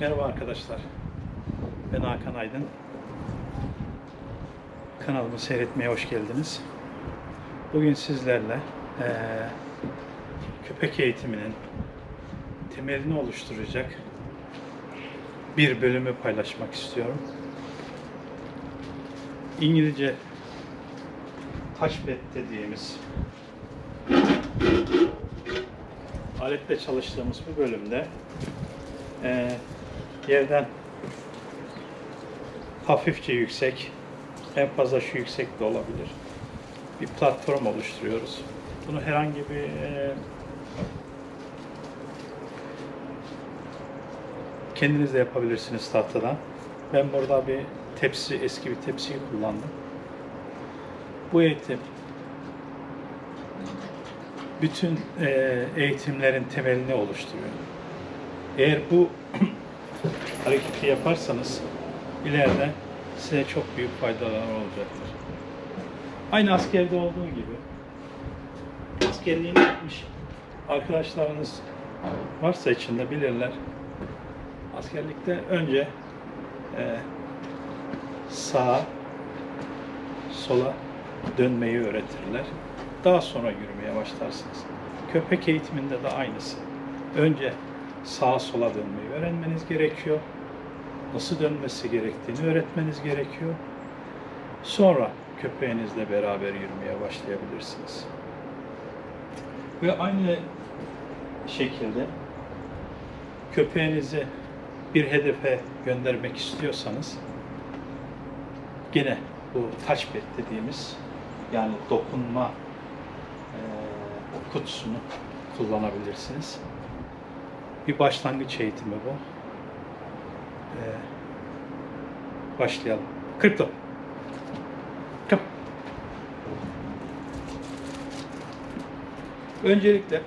Merhaba arkadaşlar. Ben Hakan Aydın. Kanalımı seyretmeye hoş geldiniz. Bugün sizlerle eee, köpek eğitiminin temelini oluşturacak bir bölümü paylaşmak istiyorum. İngilizce touchpad dediğimiz aletle çalıştığımız bu bölümde eee, yerden hafifçe yüksek, en fazla şu yüksekte olabilir. Bir platform oluşturuyoruz. Bunu herhangi bir eee, kendiniz de yapabilirsiniz tahtadan. Ben burada bir tepsi, eski bir tepsiyi kullandım. Bu eğitim bütün eee, eğitimlerin temelini oluşturuyor. Eğer bu hareketi yaparsanız ileride size çok büyük faydalar olacaktır. Aynı askerde olduğu gibi askerliğini yapmış arkadaşlarınız varsa içinde bilirler. Askerlikte önce e, sağa sola dönmeyi öğretirler. Daha sonra yürümeye başlarsınız. Köpek eğitiminde de aynısı. Önce sağa sola dönmeyi öğrenmeniz gerekiyor. Nasıl dönmesi gerektiğini öğretmeniz gerekiyor. Sonra köpeğinizle beraber yürümeye başlayabilirsiniz. Ve aynı şekilde köpeğinizi bir hedefe göndermek istiyorsanız gene bu touchpad dediğimiz yani dokunma eee kutusunu kullanabilirsiniz. Bir başlangıç eğitimi bu. Eee, başlayalım. Kripto. Come. Öncelikle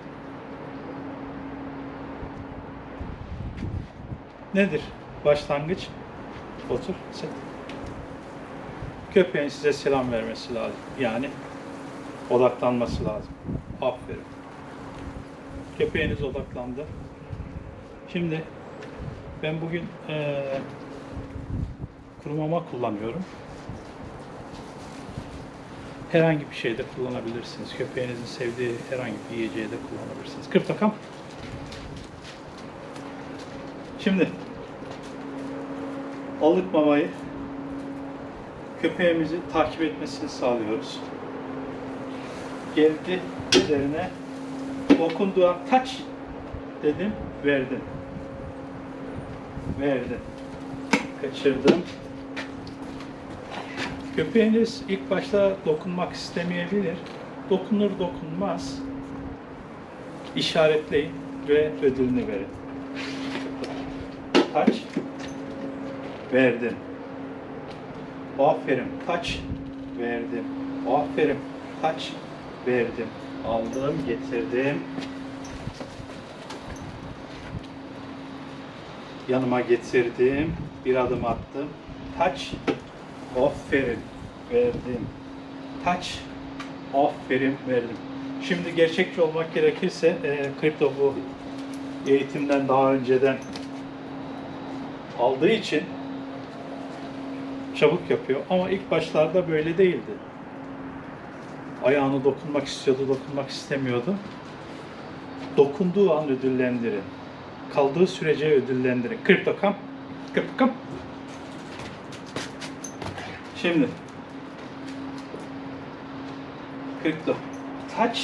nedir başlangıç? Otur, sit. Köpeğin size selam vermesi lazım. Yani odaklanması lazım. Aferin. Köpeğiniz odaklandı. Şimdi ben bugün eee kuru mama kullanıyorum. Herhangi bir şeyde kullanabilirsiniz. Köpeğinizin sevdiği herhangi bir yiyeceği de kullanabilirsiniz. Kırp takam. Şimdi aldık mamayı köpeğimizi takip etmesini sağlıyoruz. Geldi üzerine dokunduğu an kaç dedim verdim. Verdim. Kaçırdım. Köpeğiniz ilk başta dokunmak istemeyebilir. Dokunur dokunmaz. İşaretleyin ve ödülünü verin. Kaç? Verdim. Aferin. Kaç? Verdim. Aferin. Kaç? Verdim. Aldım, getirdim. Yanıma getirdim. Bir adım attım. Taç. Aferin. Verdim. Taç. Aferin. Verdim. Şimdi gerçekçi olmak gerekirse e, kripto bu eğitimden daha önceden aldığı için çabuk yapıyor. Ama ilk başlarda böyle değildi. Ayağını dokunmak istiyordu, dokunmak istemiyordu. Dokunduğu an ödüllendirin. Kaldığı sürece ödüllendirin. Kripto kam. Kripto kam. Şimdi kripto touch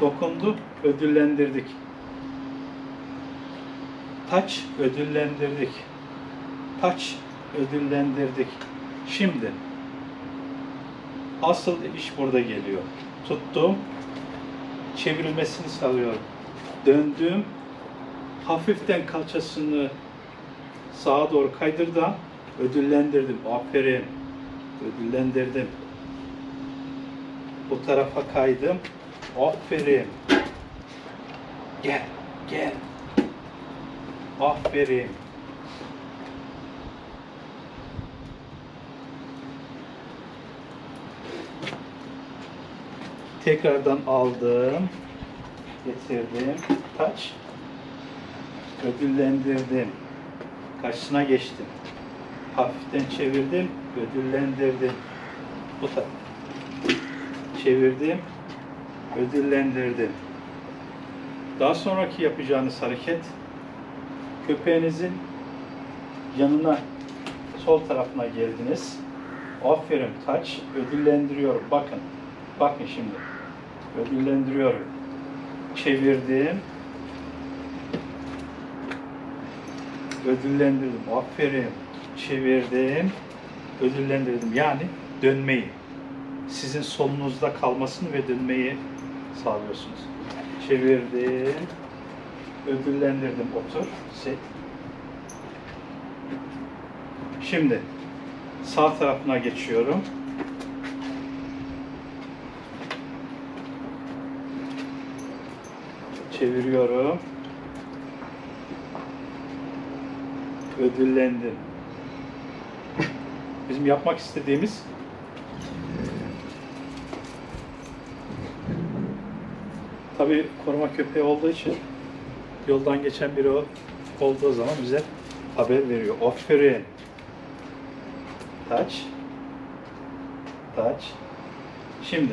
dokundu ödüllendirdik. Touch ödüllendirdik. Touch ödüllendirdik. Şimdi asıl iş burada geliyor. Tuttum, çevrilmesini sağlıyorum. Döndüm, hafiften kalçasını sağa doğru kaydırdım, ödüllendirdim. Aferin, ödüllendirdim. Bu tarafa kaydım. Aferin. Gel, gel. Aferin. Tekrardan aldım. Getirdim. Kaç? Ödüllendirdim. Karşısına geçtim. Hafiften çevirdim, ödüllendirdim. Bu taraf. Çevirdim, ödüllendirdim. Daha sonraki yapacağınız hareket köpeğinizin yanına sol tarafına geldiniz. Aferin taç ödüllendiriyorum. Bakın. Bakın şimdi. Ödüllendiriyorum. Çevirdim. Ödüllendirdim. Aferin. Çevirdim. Ödüllendirdim. Yani dönmeyi. Sizin solunuzda kalmasını ve dönmeyi sağlıyorsunuz. Çevirdim. Ödüllendirdim. Otur. Sit. Şimdi sağ tarafına geçiyorum. Çeviriyorum. Ödüllendim. Bizim yapmak istediğimiz tabii koruma köpeği olduğu için yoldan geçen biri olduğu zaman bize haber veriyor. Aferin. Touch. Touch. Şimdi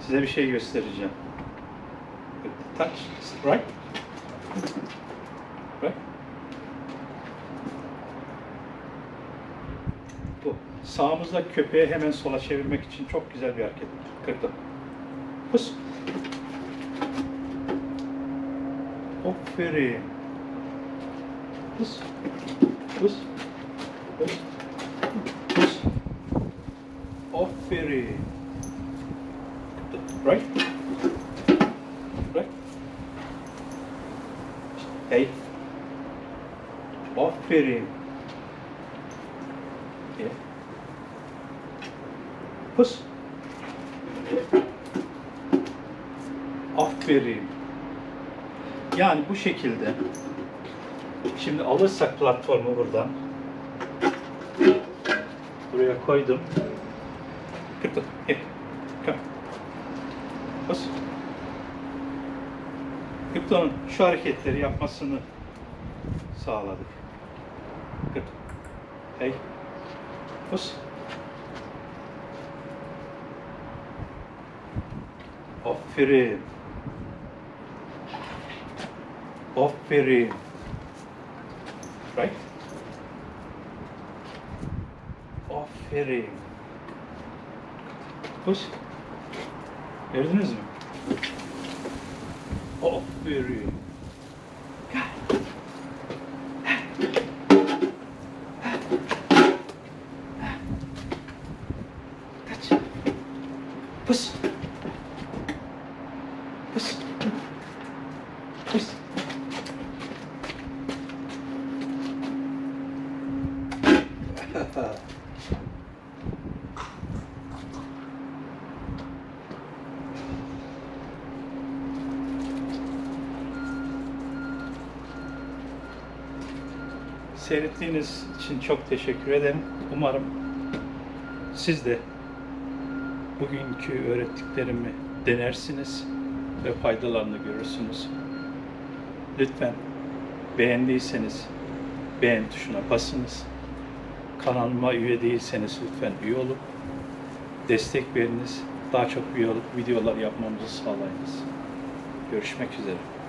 size bir şey göstereceğim. Touch. Right. Right. Bu. Sağımızda köpeği hemen sola çevirmek için çok güzel bir hareket. Kırdım. Pus. Aferin. Pus. Pus. Pus. Pus. Aferin. Right? Right? Hey. Aferin. Yeah. Pus. Aferin. Yani bu şekilde şimdi alırsak platformu buradan buraya koydum. Come. Bas. Krypton'un şu hareketleri yapmasını sağladık. Kırdım. Hey. Bas. Aferin. Aferin. Right? Aferin. Push. Gördünüz mü? Aferin. Seyrettiğiniz için çok teşekkür ederim. Umarım siz de bugünkü öğrettiklerimi denersiniz ve faydalarını görürsünüz. Lütfen beğendiyseniz beğen tuşuna basınız. Kanalıma üye değilseniz lütfen üye olun. Destek veriniz. Daha çok üye olup videolar yapmamızı sağlayınız. Görüşmek üzere.